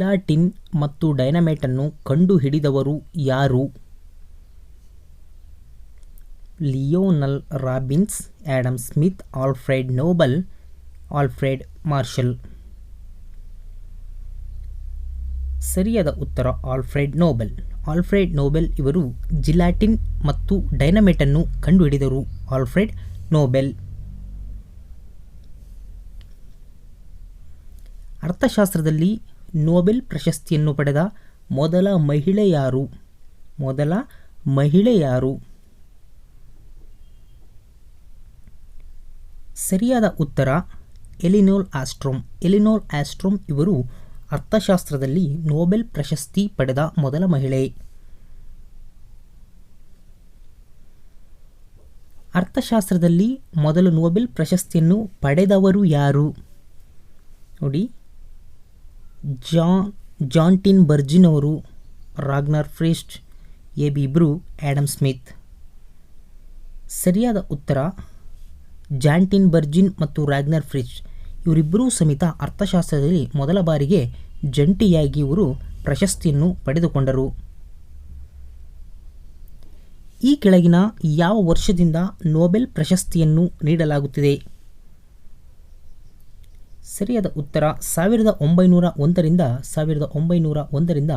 Gelatine ಮತ್ತು ಡೈನಮೈಟನ್ನು ಕಂಡುಹಿಡಿದವರು ಯಾರು? Lionel Robbins Adam Smith, Alfred Nobel, Alfred Marshall. ಸರಿಯಾದ ಉತ್ತರ ಆಲ್ಫ್ರೆಡ್ ನೋಬೆಲ್. ಆಲ್ಫ್ರೆಡ್ ನೋಬೆಲ್ ಇವರು ಜಿಲಾಟಿನ್ ಮತ್ತು ಡೈನಮೈಟನ್ನು ಕಂಡುಹಿಡಿದರು. Alfred Nobel. ಅರ್ಥಶಾಸ್ತ್ರದಲ್ಲಿ ನೊಬೆಲ್ ಪ್ರಶಸ್ತಿಯನ್ನು ಪಡೆದ ಮೊದಲ ಮಹಿಳೆ ಯಾರು? ಮೊದಲ ಮಹಿಳೆ ಯಾರು? ಸರಿಯಾದ ಉತ್ತರ ಎಲಿನೋಲ್ ಆಸ್ಟ್ರೋಮ್. ಎಲಿನೋಲ್ ಆಸ್ಟ್ರೋಮ್ ಇವರು ಅರ್ಥಶಾಸ್ತ್ರದಲ್ಲಿ ನೋಬೆಲ್ ಪ್ರಶಸ್ತಿ ಪಡೆದ ಮೊದಲ ಮಹಿಳೆ. ಅರ್ಥಶಾಸ್ತ್ರದಲ್ಲಿ ಮೊದಲು ನೋಬೆಲ್ ಪ್ರಶಸ್ತಿಯನ್ನು ಪಡೆದವರು ಯಾರು? ನೋಡಿ ಜಾನ್ ಜಾಂಟಿನ್ ಬರ್ಜಿನ್ ಅವರು ರಾಗ್ನರ್ ಫ್ರಿಸ್ಟ್, ಎ ಬಿ ಇಬ್ರು ಆ್ಯಡಮ್ ಸ್ಮಿತ್. ಸರಿಯಾದ ಉತ್ತರ ಜಾಂಟಿನ್ ಬರ್ಜಿನ್ ಮತ್ತು ರಾಗ್ನರ್ ಫ್ರಿಜ್ ಇವರಿಬ್ಬರೂ ಸಮೇತ ಅರ್ಥಶಾಸ್ತ್ರದಲ್ಲಿ ಮೊದಲ ಬಾರಿಗೆ ಜಂಟಿಯಾಗಿ ಇವರು ಪ್ರಶಸ್ತಿಯನ್ನು ಪಡೆದುಕೊಂಡರು. ಈ ಕೆಳಗಿನ ಯಾವ ವರ್ಷದಿಂದ ನೋಬೆಲ್ ಪ್ರಶಸ್ತಿಯನ್ನು ನೀಡಲಾಗುತ್ತಿದೆ? ಸರಿಯಾದ ಉತ್ತರ ಸಾವಿರದ ಒಂಬೈನೂರ ಒಂದರಿಂದ ಸಾವಿರದ ಒಂಬೈನೂರ ಒಂದರಿಂದ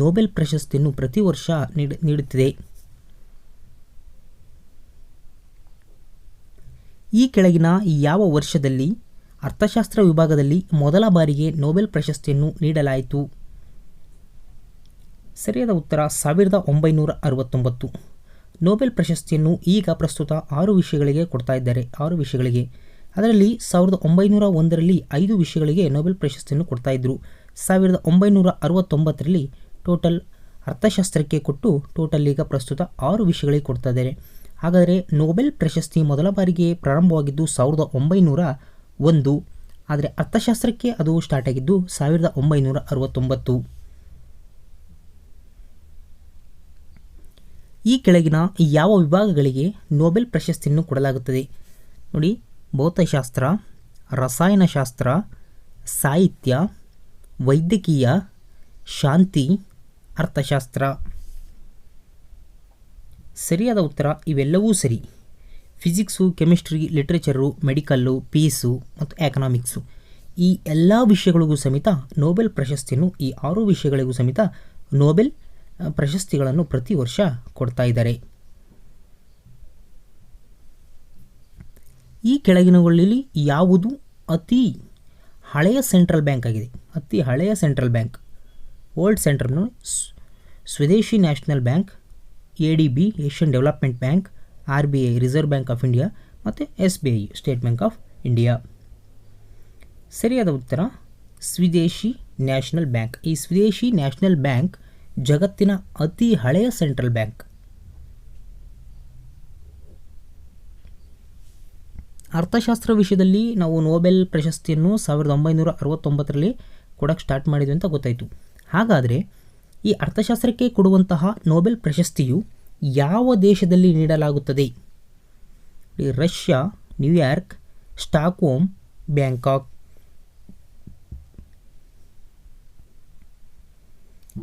ನೊಬೆಲ್ ಪ್ರಶಸ್ತಿಯನ್ನು ಪ್ರತಿ ವರ್ಷ ನೀಡ, ನೀಡುತ್ತಿದೆ. ಈ ಕೆಳಗಿನ ಯಾವ ವರ್ಷದಲ್ಲಿ ಅರ್ಥಶಾಸ್ತ್ರ ವಿಭಾಗದಲ್ಲಿ ಮೊದಲ ಬಾರಿಗೆ ನೊಬೆಲ್ ಪ್ರಶಸ್ತಿಯನ್ನು ನೀಡಲಾಯಿತು? ಸರಿಯಾದ ಉತ್ತರ ಸಾವಿರದ ಒಂಬೈನೂರ ಅರವತ್ತೊಂಬತ್ತು. ನೋಬೆಲ್ ಪ್ರಶಸ್ತಿಯನ್ನು ಈಗ ಪ್ರಸ್ತುತ ಆರು ವಿಷಯಗಳಿಗೆ ಕೊಡ್ತಾ ಇದ್ದಾರೆ. ಆರು ವಿಷಯಗಳಿಗೆ ಅದರಲ್ಲಿ ಸಾವಿರದ ಒಂಬೈನೂರ ಒಂದರಲ್ಲಿ ಐದು ವಿಷಯಗಳಿಗೆ ನೊಬೆಲ್ ಪ್ರಶಸ್ತಿಯನ್ನು ಕೊಡ್ತಾ ಇದ್ದರು ಸಾವಿರದ ಒಂಬೈನೂರ ಅರವತ್ತೊಂಬತ್ತರಲ್ಲಿ ಟೋಟಲ್ ಅರ್ಥಶಾಸ್ತ್ರಕ್ಕೆ ಕೊಟ್ಟು ಟೋಟಲ್ ಈಗ ಪ್ರಸ್ತುತ ಆರು ವಿಷಯಗಳಿಗೆ ಕೊಡ್ತಾ ಇದ್ದಾರೆ. ಹಾಗಾದರೆ ನೊಬೆಲ್ ಪ್ರಶಸ್ತಿ ಮೊದಲ ಬಾರಿಗೆ ಪ್ರಾರಂಭವಾಗಿದ್ದು ಸಾವಿರದ ಒಂಬೈನೂರ ಒಂದು. ಆದರೆ ಅರ್ಥಶಾಸ್ತ್ರಕ್ಕೆ ಅದು ಸ್ಟಾರ್ಟ್ ಆಗಿದ್ದು ಸಾವಿರದ ಒಂಬೈನೂರ ಅರವತ್ತೊಂಬತ್ತು. ಈ ಕೆಳಗಿನ ಯಾವ ವಿಭಾಗಗಳಿಗೆ ನೊಬೆಲ್ ಪ್ರಶಸ್ತಿಯನ್ನು ಕೊಡಲಾಗುತ್ತದೆ? ನೋಡಿ ಭೌತಶಾಸ್ತ್ರ, ರಸಾಯನಶಾಸ್ತ್ರ, ಸಾಹಿತ್ಯ, ವೈದ್ಯಕೀಯ, ಶಾಂತಿ, ಅರ್ಥಶಾಸ್ತ್ರ. ಸರಿಯಾದ ಉತ್ತರ ಇವೆಲ್ಲವೂ ಸರಿ. Physics, chemistry, literature, medical, peace ಮತ್ತು ಎಕನಾಮಿಕ್ಸು. ಈ ಎಲ್ಲ ವಿಷಯಗಳಿಗೂ ಸಮೇತ ನೋಬೆಲ್ ಪ್ರಶಸ್ತಿಯನ್ನು, ಈ ಆರು ವಿಷಯಗಳಿಗೂ ಸಮೇತ ನೋಬೆಲ್ ಪ್ರಶಸ್ತಿಗಳನ್ನು ಪ್ರತಿ ವರ್ಷ ಕೊಡ್ತಾ ಇದ್ದಾರೆ. ಈ ಕೆಳಗಿನಗಳಲ್ಲಿ ಯಾವುದು ಅತಿ ಹಳೆಯ ಸೆಂಟ್ರಲ್ ಬ್ಯಾಂಕ್ ಆಗಿದೆ. ಅತಿ ಹಳೆಯ ಸೆಂಟ್ರಲ್ ಬ್ಯಾಂಕ್. ಓಲ್ಡ್ ಸೆಂಟ್ರಲ್ ಸ್ವದೇಶಿ national bank, A D B, Asian development bank, R B I, reserve bank of India ಮತ್ತು S B I, state bank of India. ಸರಿಯಾದ ಉತ್ತರ, ಸ್ವದೇಶಿ ನ್ಯಾಷನಲ್ ಬ್ಯಾಂಕ್. ಈ ಸ್ವದೇಶಿ ನ್ಯಾಷನಲ್ ಬ್ಯಾಂಕ್ ಜಗತ್ತಿನ ಅತಿ ಹಳೆಯ ಸೆಂಟ್ರಲ್ ಬ್ಯಾಂಕ್. ಅರ್ಥಶಾಸ್ತ್ರ ವಿಷಯದಲ್ಲಿ ನಾವು ನೋಬೆಲ್ ಪ್ರಶಸ್ತಿಯನ್ನು ಸಾವಿರದ ಒಂಬೈನೂರ ಅರವತ್ತೊಂಬತ್ತರಲ್ಲಿ ಕೊಡೋಕ್ಕೆ ಸ್ಟಾರ್ಟ್ ಮಾಡಿದ್ವಿ ಅಂತ ಗೊತ್ತಾಯಿತು. ಹಾಗಾದರೆ ಈ ಅರ್ಥಶಾಸ್ತ್ರಕ್ಕೆ ಕೊಡುವಂತಹ ನೋಬೆಲ್ ಪ್ರಶಸ್ತಿಯು ಯಾವ ದೇಶದಲ್ಲಿ ನೀಡಲಾಗುತ್ತದೆ? ರಷ್ಯಾ ನ್ಯೂಯಾರ್ಕ್ ಸ್ಟಾಕ್ಹೋಮ್ ಬ್ಯಾಂಕಾಕ್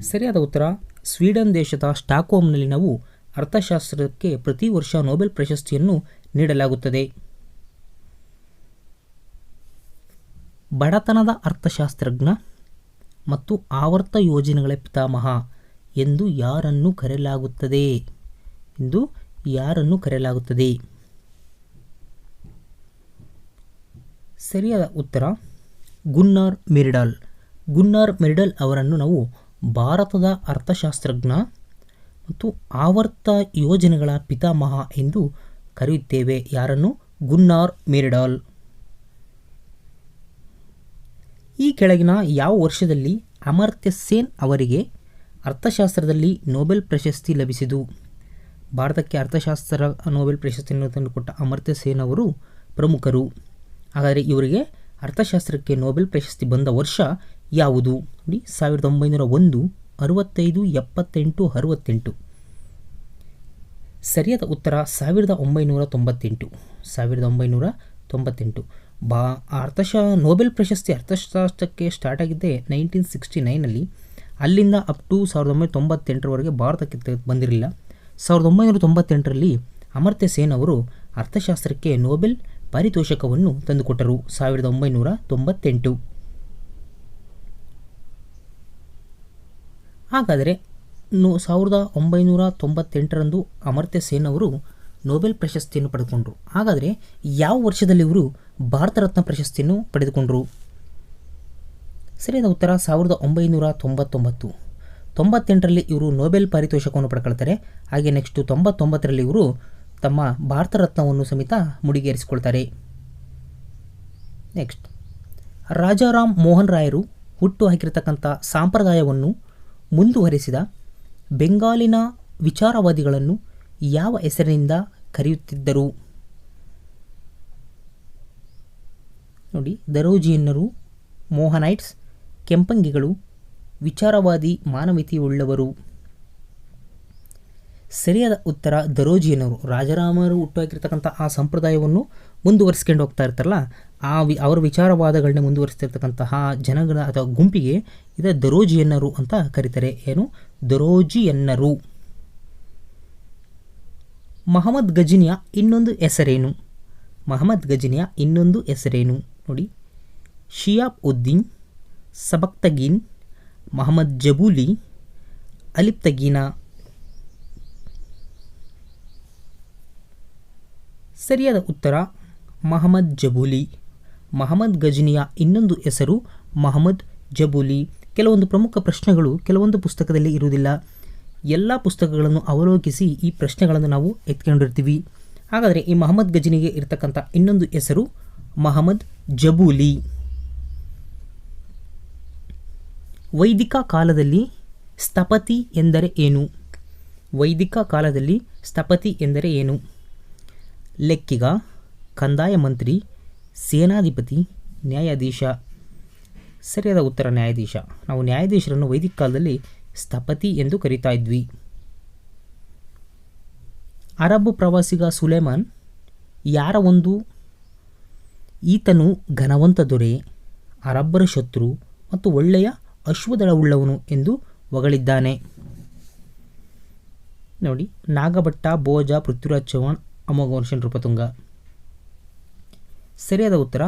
ಸರಿಯಾದ ಉತ್ತರ, ಸ್ವೀಡನ್ ದೇಶದ ಸ್ಟಾಕ್ಹೋಮ್ನಲ್ಲಿ ನಾವು ಅರ್ಥಶಾಸ್ತ್ರಕ್ಕೆ ಪ್ರತಿ ವರ್ಷ ನೊಬೆಲ್ ಪ್ರಶಸ್ತಿಯನ್ನು ನೀಡಲಾಗುತ್ತದೆ. ಬಡತನದ ಅರ್ಥಶಾಸ್ತ್ರಜ್ಞ ಮತ್ತು ಆವರ್ತ ಯೋಜನೆಗಳ ಪಿತಾಮಹ ಎಂದು ಯಾರನ್ನು ಕರೆಯಲಾಗುತ್ತದೆ? ಎಂದು ಯಾರನ್ನು ಕರೆಯಲಾಗುತ್ತದೆ? ಸರಿಯಾದ ಉತ್ತರ, ಗುನ್ನಾರ್ ಮಿರ್ಡಾಲ್. ಗುನ್ನಾರ್ ಮಿರ್ಡಲ್ ಅವರನ್ನು ನಾವು ಭಾರತದ ಅರ್ಥಶಾಸ್ತ್ರಜ್ಞ ಮತ್ತು ಆವರ್ತ ಯೋಜನೆಗಳ ಪಿತಾಮಹ ಎಂದು ಕರೆಯುತ್ತೇವೆ. ಯಾರನ್ನು? ಗುನ್ನಾರ್ ಮಿರ್ಡಾಲ್. ಈ ಕೆಳಗಿನ ಯಾವ ವರ್ಷದಲ್ಲಿ ಅಮರ್ತ್ಯ ಸೇನ್ ಅವರಿಗೆ ಅರ್ಥಶಾಸ್ತ್ರದಲ್ಲಿ ನೋಬೆಲ್ ಪ್ರಶಸ್ತಿ ಲಭಿಸಿತು? ಭಾರತಕ್ಕೆ ಅರ್ಥಶಾಸ್ತ್ರ ನೊಬೆಲ್ ಪ್ರಶಸ್ತಿಯನ್ನು ತಂದುಕೊಟ್ಟ ಅಮರ್ತ್ಯ ಸೇನ್ ಅವರು ಪ್ರಮುಖರು. ಹಾಗಾದರೆ ಇವರಿಗೆ ಅರ್ಥಶಾಸ್ತ್ರಕ್ಕೆ ನೊಬೆಲ್ ಪ್ರಶಸ್ತಿ ಬಂದ ವರ್ಷ ಯಾವುದು? ನೋಡಿ, ಸಾವಿರದ ಒಂಬೈನೂರ ಒಂದು, ಅರವತ್ತೈದು, ಎಪ್ಪತ್ತೆಂಟು, ಅರವತ್ತೆಂಟು. ಸರಿಯಾದ ಉತ್ತರ ಸಾವಿರದ ಒಂಬೈನೂರ ತೊಂಬತ್ತೆಂಟು. ಸಾವಿರದ ಒಂಬೈನೂರ ತೊಂಬತ್ತೆಂಟು. ಬಾ, ಅರ್ಥಶಾ ನೋಬೆಲ್ ಪ್ರಶಸ್ತಿ ಅರ್ಥಶಾಸ್ತ್ರಕ್ಕೆ ಸ್ಟಾರ್ಟ್ ಆಗಿದ್ದೆ ನೈನ್ಟೀನ್ ಸಿಕ್ಸ್ಟಿ ನೈನಲ್ಲಿ ಅಲ್ಲಿಂದ ಅಪ್ ಟು ಸಾವಿರದ ಒಂಬೈನೂರ ತೊಂಬತ್ತೆಂಟರವರೆಗೆ ಭಾರತಕ್ಕೆ ಬಂದಿರಲಿಲ್ಲ. ಸಾವಿರದ ಒಂಬೈನೂರ ತೊಂಬತ್ತೆಂಟರಲ್ಲಿ ಅಮರ್ತ್ಯ ಸೇನ್ ಅವರು ಅರ್ಥಶಾಸ್ತ್ರಕ್ಕೆ ನೋಬೆಲ್ ಪಾರಿತೋಷಕವನ್ನು ತಂದುಕೊಟ್ಟರು. ಸಾವಿರದ ಒಂಬೈನೂರ ತೊಂಬತ್ತೆಂಟು. ಹಾಗಾದರೆ ಸಾವಿರದ ಒಂಬೈನೂರ ತೊಂಬತ್ತೆಂಟರಂದು ಅಮರ್ತ್ಯ ಸೇನ್ ಅವರು ನೊಬೆಲ್ ಪ್ರಶಸ್ತಿಯನ್ನು ಪಡೆದುಕೊಂಡರು. ಹಾಗಾದರೆ ಯಾವ ವರ್ಷದಲ್ಲಿ ಇವರು ಭಾರತ ರತ್ನ ಪ್ರಶಸ್ತಿಯನ್ನು ಪಡೆದುಕೊಂಡರು? ಸರಿಯಾದ ಉತ್ತರ ಸಾವಿರದ ಒಂಬೈನೂರ ತೊಂಬತ್ತೊಂಬತ್ತು. ತೊಂಬತ್ತೆಂಟರಲ್ಲಿ ಇವರು ನೊಬೆಲ್ ಪಾರಿತೋಷಕವನ್ನು ಪಡ್ಕೊಳ್ತಾರೆ. ಹಾಗೆ ನೆಕ್ಸ್ಟು ತೊಂಬತ್ತೊಂಬತ್ತರಲ್ಲಿ ಇವರು ತಮ್ಮ ಭಾರತ ರತ್ನವನ್ನು ಸಮೇತ ಮುಡಿಗೇರಿಸಿಕೊಳ್ತಾರೆ. ನೆಕ್ಸ್ಟ್ ರಾಜಾರಾಮ್ ಮೋಹನ್ ರಾಯರು ಹುಟ್ಟು ಹಾಕಿರತಕ್ಕಂಥ ಸಂಪ್ರದಾಯವನ್ನು ಮುಂದುವರೆಸಿದ ಬೆಂಗಾಲಿನ ವಿಚಾರವಾದಿಗಳನ್ನು ಯಾವ ಹೆಸರಿನಿಂದ ಕರೆಯುತ್ತಿದ್ದರು? ನೋಡಿ, ದರೋಜಿಯನ್ನರು, ಮೋಹನೈಟ್ಸ್, ಕೆಂಪಂಗಿಗಳು, ವಿಚಾರವಾದಿ ಮಾನವೀಯತೆಯುಳ್ಳವರು ಸರಿಯಾದ ಉತ್ತರ ದರೋಜಿಯನ್ನರು. ರಾಜರಾಮರು ಹುಟ್ಟುಹಾಕಿರ್ತಕ್ಕಂಥ ಆ ಸಂಪ್ರದಾಯವನ್ನು ಮುಂದುವರಿಸ್ಕೊಂಡು ಹೋಗ್ತಾ ಇರ್ತಾರಲ್ಲ, ಆ ವಿ, ಅವರ ವಿಚಾರವಾದಗಳನ್ನ ಮುಂದುವರಿಸ್ತಿರ್ತಕ್ಕಂತಹ ಜನಗಳ ಅಥವಾ ಗುಂಪಿಗೆ ಇದ ದರೋಜಿಯನ್ನರು ಅಂತ ಕರೀತಾರೆ. ಏನು? ದರೋಜಿಯನ್ನರು. ಮಹಮ್ಮದ್ ಗಜಿನಿಯ ಇನ್ನೊಂದು ಹೆಸರೇನು? ಮಹಮ್ಮದ್ ಗಜಿನಿಯ ಇನ್ನೊಂದು ಹೆಸರೇನು? ನೋಡಿ. ಶಿಯಾಬ್ ಉದ್ದೀನ್ ಸಬಕ್ತಗೀನ್ ಮಹಮ್ಮದ್ ಜಬೂಲಿ ಅಲಿಪ್ತಗೀನಾ ಸರಿಯಾದ ಉತ್ತರ, ಮಹಮ್ಮದ್ ಜಬೂಲಿ. ಮಹಮ್ಮದ್ ಗಜನಿಯ ಇನ್ನೊಂದು ಹೆಸರು ಮಹಮ್ಮದ್ ಜಬೂಲಿ. ಕೆಲವೊಂದು ಪ್ರಮುಖ ಪ್ರಶ್ನೆಗಳು ಕೆಲವೊಂದು ಪುಸ್ತಕದಲ್ಲಿ ಇರುವುದಿಲ್ಲ. ಎಲ್ಲ ಪುಸ್ತಕಗಳನ್ನು ಅವಲೋಕಿಸಿ ಈ ಪ್ರಶ್ನೆಗಳನ್ನು ನಾವು ಎತ್ಕೊಂಡಿರ್ತೀವಿ. ಹಾಗಾದರೆ ಈ ಮಹಮ್ಮದ್ ಗಜನಿಗೆ ಇರತಕ್ಕಂಥ ಇನ್ನೊಂದು ಹೆಸರು ಮಹಮ್ಮದ್ ಜಬೂಲಿ. ವೈದಿಕ ಕಾಲದಲ್ಲಿ ಸ್ಥಪತಿ ಎಂದರೆ ಏನು? ವೈದಿಕ ಕಾಲದಲ್ಲಿ ಸ್ಥಪತಿ ಎಂದರೆ ಏನು? ಲೆಕ್ಕಿಗ, ಕಂದಾಯ ಮಂತ್ರಿ, ಸೇನಾಧಿಪತಿ, ನ್ಯಾಯಾಧೀಶ. ಸರಿಯಾದ ಉತ್ತರ ನ್ಯಾಯಾಧೀಶ. ನಾವು ನ್ಯಾಯಾಧೀಶರನ್ನು ವೈದಿಕ ಕಾಲದಲ್ಲಿ ಸ್ಥಪತಿ ಎಂದು ಕರೀತಾ ಇದ್ವಿ. ಅರಬ್ ಪ್ರವಾಸಿಗ ಸುಲೇಮಾನ್, ಯಾರ ಒಂದು? ಈತನು ಘನವಂತ ದೊರೆ, ಅರಬ್ಬರ ಶತ್ರು ಮತ್ತು ಒಳ್ಳೆಯ ಅಶ್ವದಳವುಳ್ಳವನು ಎಂದು ಹೊಗಳಿದ್ದಾನೆ ನೋಡಿ, ನಾಗಭಟ್ಟ ಭೋಜ ಪೃಥ್ವಿರಾಜ್ ಚೌಹಾಣ್, ಅಮೋಘವರ್ಷನ್ ರೂಪತುಂಗ. ಸರಿಯಾದ ಉತ್ತರ,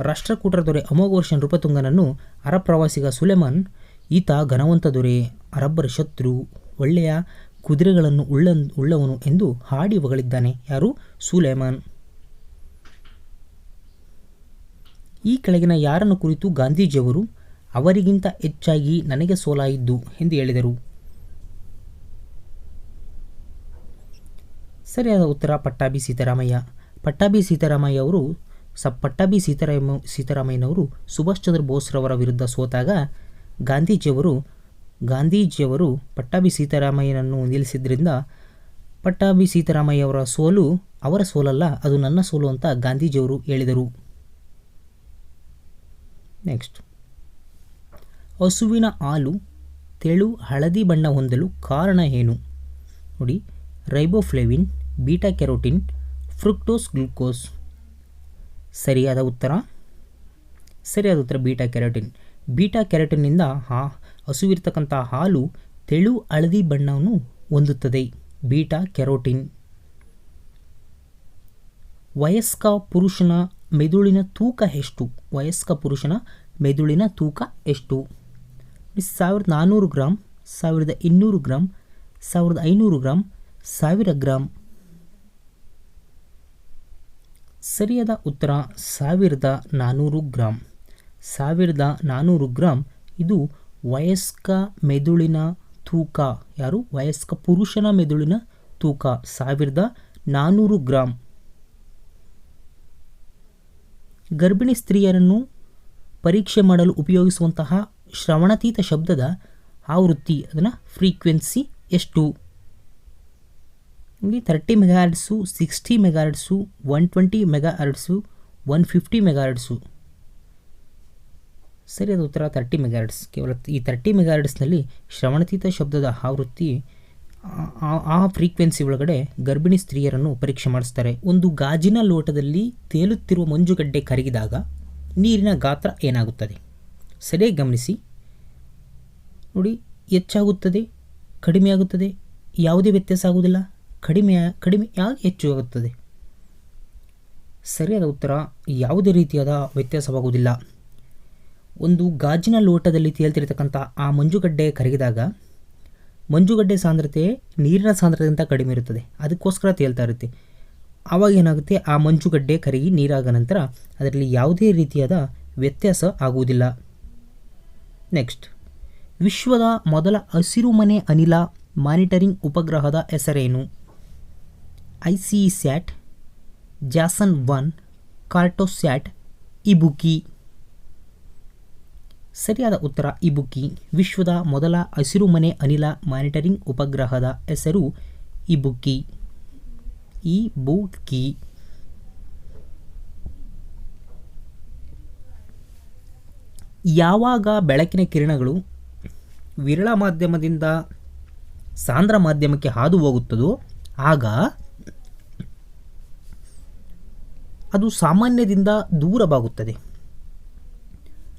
ರಾಷ್ಟ್ರಕೂಟರ ದೊರೆ ಅಮೋಘವರ್ಷನ್ ರೂಪತುಂಗನನ್ನು ಅರಬ್ ಪ್ರವಾಸಿಗ ಸುಲೆಮಾನ್ ಈತ ಘನವಂತ ದೊರೆ, ಅರಬ್ಬರ ಶತ್ರು, ಒಳ್ಳೆಯ ಕುದುರೆಗಳನ್ನು ಉಳ್ಳ, ಉಳ್ಳವನು ಎಂದು ಹಾಡಿ ಹೊಗಳಿದ್ದಾನೆ. ಯಾರು? ಸುಲೇಮಾನ್. ಈ ಕೆಳಗಿನ ಯಾರನ್ನು ಕುರಿತು ಗಾಂಧೀಜಿಯವರು ಅವರಿಗಿಂತ ಹೆಚ್ಚಾಗಿ ನನಗೆ ಸೋಲಾಯಿದ್ದು ಎಂದು ಹೇಳಿದರು. ಸರಿಯಾದ ಉತ್ತರ ಪಟ್ಟಾಭಿ ಸೀತಾರಾಮಯ್ಯ. ಪಟ್ಟಾಭಿ ಸೀತಾರಾಮಯ್ಯ ಅವರು ಸ, ಪಟ್ಟಾಭಿ ಸೀತಾರಾಮ, ಸೀತಾರಾಮಯ್ಯನವರು ಸುಭಾಷ್ ಚಂದ್ರ ಬೋಸ್ರವರ ವಿರುದ್ಧ ಸೋತಾಗ ಗಾಂಧೀಜಿಯವರು ಗಾಂಧೀಜಿಯವರು ಪಟ್ಟಾಭಿ ಸೀತಾರಾಮಯ್ಯನನ್ನು ನಿಲ್ಲಿಸಿದ್ರಿಂದ ಪಟ್ಟಾಭಿ ಸೀತಾರಾಮಯ್ಯವರ ಸೋಲು ಅವರ ಸೋಲಲ್ಲ, ಅದು ನನ್ನ ಸೋಲು ಅಂತ ಗಾಂಧೀಜಿಯವರು ಹೇಳಿದರು. ನೆಕ್ಸ್ಟ್ ಹಸುವಿನ ಹಾಲು ತೆಳು ಹಳದಿ ಬಣ್ಣ ಹೊಂದಲು ಕಾರಣ ಏನು? ನೋಡಿ, riboflavin, beta carotene, fructose glucose. ಸರಿಯಾದ ಉತ್ತರ? ಸರಿಯಾದ ಉತ್ತರ ಬೀಟಾ ಕೆರೋಟಿನ್. ಬೀಟಾ ಕೆರೋಟಿನ್ನಿಂದ ಹಾ ಹಸುವಿರ್ತಕ್ಕಂಥ ಹಾಲು ತೆಳು ಹಳದಿ ಬಣ್ಣವನ್ನು ಹೊಂದುತ್ತದೆ. Beta carotene. ವಯಸ್ಕ ಪುರುಷನ ಮೆದುಳಿನ ತೂಕ ಎಷ್ಟು? ವಯಸ್ಕ ಪುರುಷನ ಮೆದುಳಿನ ತೂಕ ಎಷ್ಟು? ಸಾವಿರದ ನಾನ್ನೂರು ಗ್ರಾಮ್ ಸಾವಿರದ ಇನ್ನೂರು ಗ್ರಾಮ್ ಸಾವಿರದ ಐನೂರು ಗ್ರಾಮ್ ಸಾವಿರ ಗ್ರಾಮ್ ಸರಿಯಾದ ಉತ್ತರ, ಸಾವಿರದ ನಾನ್ನೂರು ಗ್ರಾಮ್ ಸಾವಿರದ ನಾನ್ನೂರು ಗ್ರಾಮ್ ಇದು ವಯಸ್ಕ ಮೆದುಳಿನ ತೂಕ. ಯಾರು? ವಯಸ್ಕ ಪುರುಷನ ಮೆದುಳಿನ ತೂಕ. ಸಾವಿರದ ನಾನ್ನೂರು ಗ್ರಾಮ್ ಗರ್ಭಿಣಿ ಸ್ತ್ರೀಯರನ್ನು ಪರೀಕ್ಷೆ ಮಾಡಲು ಉಪಯೋಗಿಸುವಂತಹ ಶ್ರವಣತೀತ ಶಬ್ದದ ಆವೃತ್ತಿ, ಅದನ್ನು ಫ್ರೀಕ್ವೆನ್ಸಿ ಎಷ್ಟು? Thirty megahertz sixty megahertz one twenty megahertz one fifty megahertz ಸರಿಯಾದ ಉತ್ತರ ಥರ್ಟಿ ಮೆಗಾರ್ಡ್ಸ್ ಕೇವಲ ಈ ಥರ್ಟಿ ಮೆಗಾರ್ಡ್ಸ್ನಲ್ಲಿ ಶ್ರವಣತೀತ ಶಬ್ದದ ಆವೃತ್ತಿ, ಆ- ಫ್ರೀಕ್ವೆನ್ಸಿ ಒಳಗಡೆ ಗರ್ಭಿಣಿ ಸ್ತ್ರೀಯರನ್ನು ಪರೀಕ್ಷೆ ಮಾಡಿಸ್ತಾರೆ. ಒಂದು ಗಾಜಿನ ಲೋಟದಲ್ಲಿ ತೇಲುತ್ತಿರುವ ಮಂಜುಗಡ್ಡೆ ಕರಗಿದಾಗ ನೀರಿನ ಗಾತ್ರ ಏನಾಗುತ್ತದೆ? ಸರಿಯಾಗಿ ಗಮನಿಸಿ. ನೋಡಿ, ಹೆಚ್ಚಾಗುತ್ತದೆ ಕಡಿಮೆಯಾಗುತ್ತದೆ ಯಾವುದೇ ವ್ಯತ್ಯಾಸ ಆಗುವುದಿಲ್ಲ. ಕಡಿಮೆ ಕಡಿಮೆ, ಯಾಕೆ ಹೆಚ್ಚು ಆಗುತ್ತದೆ? ಸರಿಯಾದ ಉತ್ತರ ಯಾವುದೇ ರೀತಿಯಾದ ವ್ಯತ್ಯಾಸವಾಗುವುದಿಲ್ಲ. ಒಂದು ಗಾಜಿನ ಲೋಟದಲ್ಲಿ ತೇಲ್ತಿರ್ತಕ್ಕಂಥ ಆ ಮಂಜುಗಡ್ಡೆ ಕರಗಿದಾಗ ಮಂಜುಗಡ್ಡೆ ಸಾಂದ್ರತೆ, ನೀರಿನ ಸಾಂದ್ರತೆಗಿಂತ ಕಡಿಮೆ ಇರುತ್ತದೆ. ಅದಕ್ಕೋಸ್ಕರ ತೇಲ್ತಾ ಇರುತ್ತೆ. ಆವಾಗ ಏನಾಗುತ್ತೆ? ಆ ಮಂಜುಗಡ್ಡೆ ಕರಗಿ ನೀರಾದ ನಂತರ ಅದರಲ್ಲಿ ಯಾವುದೇ ರೀತಿಯಾದ ವ್ಯತ್ಯಾಸ ಆಗುವುದಿಲ್ಲ. ನೆಕ್ಸ್ಟ್. ವಿಶ್ವದ ಮೊದಲ ಹಸಿರುಮನೆ ಅನಿಲ ಮಾನಿಟರಿಂಗ್ ಉಪಗ್ರಹದ ಹೆಸರೇನು? I C sat Jason one, Cartosat, Ibuki. ಸರಿಯಾದ ಉತ್ತರ ಇಬುಕಿ ವಿಶ್ವದ ಮೊದಲ ಹಸಿರುಮನೆ ಅನಿಲ ಮಾನಿಟರಿಂಗ್ ಉಪಗ್ರಹದ ಹೆಸರು ಇಬುಕಿ ಬುಕ್ಕಿ ಯಾವಾಗ ಬೆಳಕಿನ ಕಿರಣಗಳು ವಿರಳ ಮಾಧ್ಯಮದಿಂದ ಸಾಂದ್ರ ಮಾಧ್ಯಮಕ್ಕೆ ಹಾದು ಹೋಗುತ್ತದೋ ಆಗ ಅದು ಸಾಮಾನ್ಯದಿಂದ ದೂರವಾಗುತ್ತದೆ.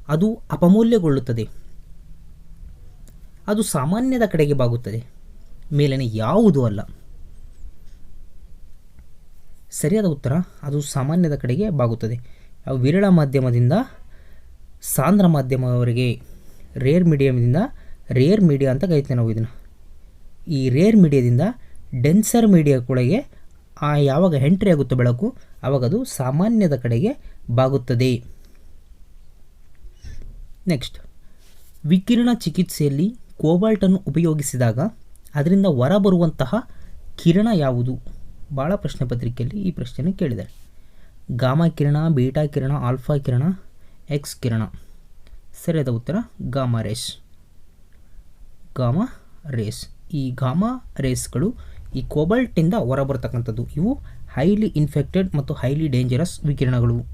ಅದು ಅಪಮೌಲ್ಯಗೊಳ್ಳುತ್ತದೆ. ಅದು ಸಾಮಾನ್ಯದ ಕಡೆಗೆ ಬಾಗುತ್ತದೆ. ಮೇಲಿನ ಯಾವುದೂ ಅಲ್ಲ. ಸರಿಯಾದ ಉತ್ತರ, ಅದು ಸಾಮಾನ್ಯದ ಕಡೆಗೆ ಬಾಗುತ್ತದೆ. ವಿರಳ ಮಾಧ್ಯಮದಿಂದ, ಸಾಂದ್ರ ಮಾಧ್ಯಮದವರೆಗೆ ರೇರ್ ಮೀಡಿಯಮ್ದಿಂದ ರೇರ್ ಮೀಡಿಯಾ ಅಂತ ಕರಿತೇವೆ ನಾವು ಇದನ್ನು. ಈ ರೇರ್ ಮೀಡಿಯಾದಿಂದ ಡೆನ್ಸರ್ ಮೀಡಿಯಾ ಕಡೆಗೆ ಆ ಯಾವಾಗ ಎಂಟ್ರಿ ಆಗುತ್ತೋ ಬೆಳಕು, ಅವಾಗ ಅದು ಸಾಮಾನ್ಯದ ಕಡೆಗೆ ಬಾಗುತ್ತದೆ. ನೆಕ್ಸ್ಟ್ ವಿಕಿರಣ ಚಿಕಿತ್ಸೆಯಲ್ಲಿ ಕೋಬಾಲ್ಟನ್ನು ಉಪಯೋಗಿಸಿದಾಗ ಅದರಿಂದ ಹೊರಬರುವಂತಹ ಕಿರಣ ಯಾವುದು? ಭಾಳ ಪ್ರಶ್ನೆ ಪತ್ರಿಕೆಯಲ್ಲಿ ಈ ಪ್ರಶ್ನೆಯನ್ನು ಕೇಳಿದ್ದಾರೆ ಗಾಮಾ ಕಿರಣ, ಬೀಟಾ ಕಿರಣ, ಆಲ್ಫಾ ಕಿರಣ ಎಕ್ಸ್ ಕಿರಣ. ಸರಿಯಾದ ಉತ್ತರ, ಗಾಮಾ ರೇಸ್. Gamma rays. ಈ ಗಾಮಾ ರೇಸ್ಗಳು ಈ ಕೋಬಾಲ್ಟಿಂದ ಹೊರಬರ್ತಕ್ಕಂಥದ್ದು ಇವು ಹೈಲಿ ಇನ್ಫೆಕ್ಟೆಡ್ ಮತ್ತು ಹೈಲಿ ಡೇಂಜರಸ್ ವಿಕಿರಣಗಳು.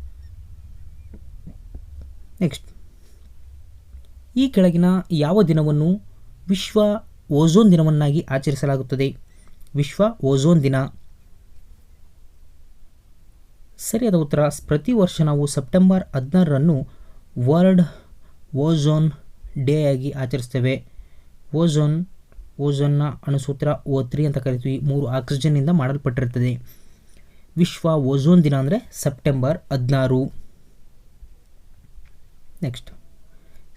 ನೆಕ್ಸ್ಟ್ ಈ ಕೆಳಗಿನ ಯಾವ ದಿನವನ್ನು ವಿಶ್ವ ಓಝೋನ್ ದಿನವನ್ನಾಗಿ ಆಚರಿಸಲಾಗುತ್ತದೆ? ವಿಶ್ವ ಓಝೋನ್ ದಿನ. ಸರಿಯಾದ ಉತ್ತರ, ಪ್ರತಿ ವರ್ಷ ನಾವು ಸೆಪ್ಟೆಂಬರ್ ಹದಿನಾರರನ್ನು ವರ್ಲ್ಡ್ ಓಝೋನ್ ಡೇ ಆಗಿ ಆಚರಿಸ್ತೇವೆ ಓಝೋನ್, ಓಝೋನ್ನ ಅಣುಸೂತ್ರ ಓ ತ್ರೀ ಅಂತ ಕರಿತೀವಿ. ಮೂರು ಆಕ್ಸಿಜನ್ನಿಂದ ಮಾಡಲ್ಪಟ್ಟಿರುತ್ತದೆ. ವಿಶ್ವ ಓಝೋನ್ ದಿನ ಅಂದರೆ ಸೆಪ್ಟೆಂಬರ್ ಹದಿನಾರು. ನೆಕ್ಸ್ಟ್.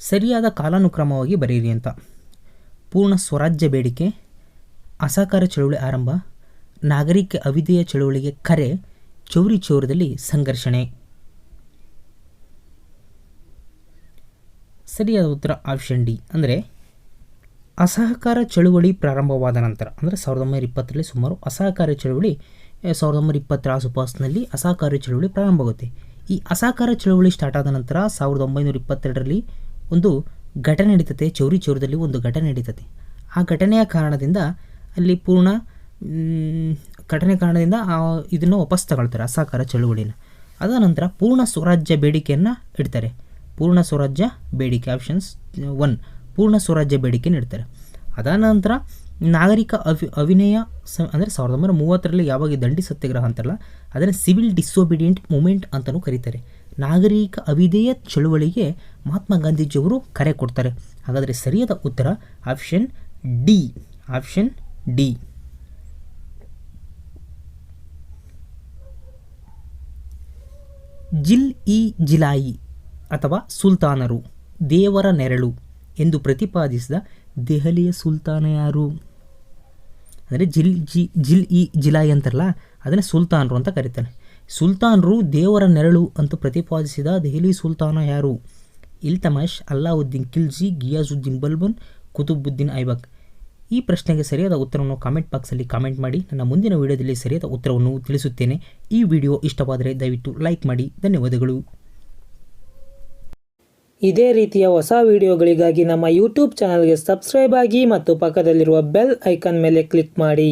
ಸರಿಯಾದ ಕಾಲಾನುಕ್ರಮವಾಗಿ ಬರೆಯಿರಿ ಅಂತ. ಪೂರ್ಣ ಸ್ವರಾಜ್ಯ ಬೇಡಿಕೆ, ಅಸಹಕಾರ ಚಳುವಳಿ ಆರಂಭ, ನಾಗರಿಕ ಅವಿದೆಯ ಚಳುವಳಿಗೆ ಕರೆ, ಚೌರಿ ಚೌರದಲ್ಲಿ ಸಂಘರ್ಷಣೆ. ಸರಿಯಾದ ಉತ್ತರ ಆಪ್ಷನ್ ಡಿ. ಅಂದರೆ ಅಸಹಕಾರ ಚಳುವಳಿ ಪ್ರಾರಂಭವಾದ ನಂತರ, ಅಂದರೆ ಸಾವಿರದ ಒಂಬೈನೂರ ಇಪ್ಪತ್ತರಲ್ಲಿ ಸುಮಾರು ಅಸಹಕಾರ ಚಳುವಳಿ ಸಾವಿರದ ಒಂಬೈನೂರ ಇಪ್ಪತ್ತರ ಆಸುಪಾಸಿನಲ್ಲಿ ಅಸಹಕಾರ ಚಳುವಳಿ ಪ್ರಾರಂಭವಾಗುತ್ತೆ. ಈ ಅಸಹಕಾರ ಚಳುವಳಿ ಸ್ಟಾರ್ಟ್ ಆದ ನಂತರ ಸಾವಿರದ ಒಂಬೈನೂರ ಇಪ್ಪತ್ತೆರಡರಲ್ಲಿ ಒಂದು ಘಟನೆ ನಡೀತದೆ, ಚೌರಿ ಚೌರದಲ್ಲಿ ಒಂದು ಘಟನೆ ನಡೀತದೆ. ಆ ಘಟನೆಯ ಕಾರಣದಿಂದ ಅಲ್ಲಿ ಪೂರ್ಣ ಘಟನೆ ಕಾರಣದಿಂದ ಆ ಇದನ್ನು ವಾಪಸ್ ತಗೊಳ್ತಾರೆ ಅಸಹಕಾರ ಚಳುವಳಿನ. ಅದ ನಂತರ ಪೂರ್ಣ ಸ್ವರಾಜ್ಯ ಬೇಡಿಕೆಯನ್ನು ಇಡ್ತಾರೆ. ಪೂರ್ಣ ಸ್ವರಾಜ್ಯ ಬೇಡಿಕೆ ಆಪ್ಷನ್ಸ್ ಒನ್ ಪೂರ್ಣ ಸ್ವರಾಜ್ಯ ಬೇಡಿಕೆ ನೀಡ್ತಾರೆ ಅದಾದ ನಂತರ ನಾಗರಿಕ ಅವಿ, ಅವಿನಯ ಸ, ಅಂದರೆ ಸಾವಿರದ ಒಂಬೈನೂರ ಮೂವತ್ತರಲ್ಲಿ ಯಾವಾಗ ದಂಡಿ ಸತ್ಯಾಗ್ರಹ ಅಂತಾರಲ್ಲ, ಅದನ್ನು ಸಿವಿಲ್ ಡಿಸೋಬಿಡಿಯಂಟ್ ಮೂಮೆಂಟ್ ಅಂತಲೂ ಕರೀತಾರೆ. ನಾಗರಿಕ ಅವಿಧೇಯ ಚಳುವಳಿಗೆ ಮಹಾತ್ಮ ಗಾಂಧೀಜಿಯವರು ಕರೆ ಕೊಡ್ತಾರೆ. ಹಾಗಾದರೆ ಸರಿಯಾದ ಉತ್ತರ ಆಪ್ಷನ್ ಡಿ ಆಪ್ಷನ್ ಡಿ ಜಿಲ್ ಇ ಜಿಲಾಯಿ ಅಥವಾ ಸುಲ್ತಾನರು, ದೇವರ ನೆರಳು ಎಂದು ಪ್ರತಿಪಾದಿಸಿದ ದೆಹಲಿಯ ಸುಲ್ತಾನ ಯಾರು? ಅಂದರೆ ಜಿಲ್ ಜಿ, ಜಿಲ್ ಇ ಜಿಲಾಯಿ ಅಂತಾರಲ್ಲ, ಅದನ್ನು ಸುಲ್ತಾನರು ಅಂತ ಕರೀತಾರೆ. ಸುಲ್ತಾನರು ದೇವರ ನೆರಳು ಅಂತ ಪ್ರತಿಪಾದಿಸಿದ ದೆಹಲಿ ಸುಲ್ತಾನ ಯಾರು? ಇಲ್ತಮಶ್ ಅಲ್ಲಾವುದ್ದೀನ್ ಖಿಲ್ಜಿ, ಗಿಯಾಜುದ್ದೀನ್ ಬಲ್ಬನ್, ಕುತುಬುದ್ದೀನ್ ಐಬಕ್. ಈ ಪ್ರಶ್ನೆಗೆ ಸರಿಯಾದ ಉತ್ತರವನ್ನು ಕಾಮೆಂಟ್ ಬಾಕ್ಸಲ್ಲಿ ಕಾಮೆಂಟ್ ಮಾಡಿ. ನನ್ನ ಮುಂದಿನ ವಿಡಿಯೋದಲ್ಲಿ ಸರಿಯಾದ ಉತ್ತರವನ್ನು ತಿಳಿಸುತ್ತೇನೆ. ಈ ವಿಡಿಯೋ ಇಷ್ಟವಾದರೆ ದಯವಿಟ್ಟು ಲೈಕ್ ಮಾಡಿ. ಧನ್ಯವಾದಗಳು. ಇದೇ ರೀತಿಯ ಹೊಸ ವಿಡಿಯೋಗಳಿಗಾಗಿ ನಮ್ಮ ಯೂಟ್ಯೂಬ್ ಚಾನಲ್ಗೆ ಸಬ್ಸ್ಕ್ರೈಬ್ ಆಗಿ ಮತ್ತು ಪಕ್ಕದಲ್ಲಿರುವ ಬೆಲ್ ಐಕಾನ್ ಮೇಲೆ ಕ್ಲಿಕ್ ಮಾಡಿ.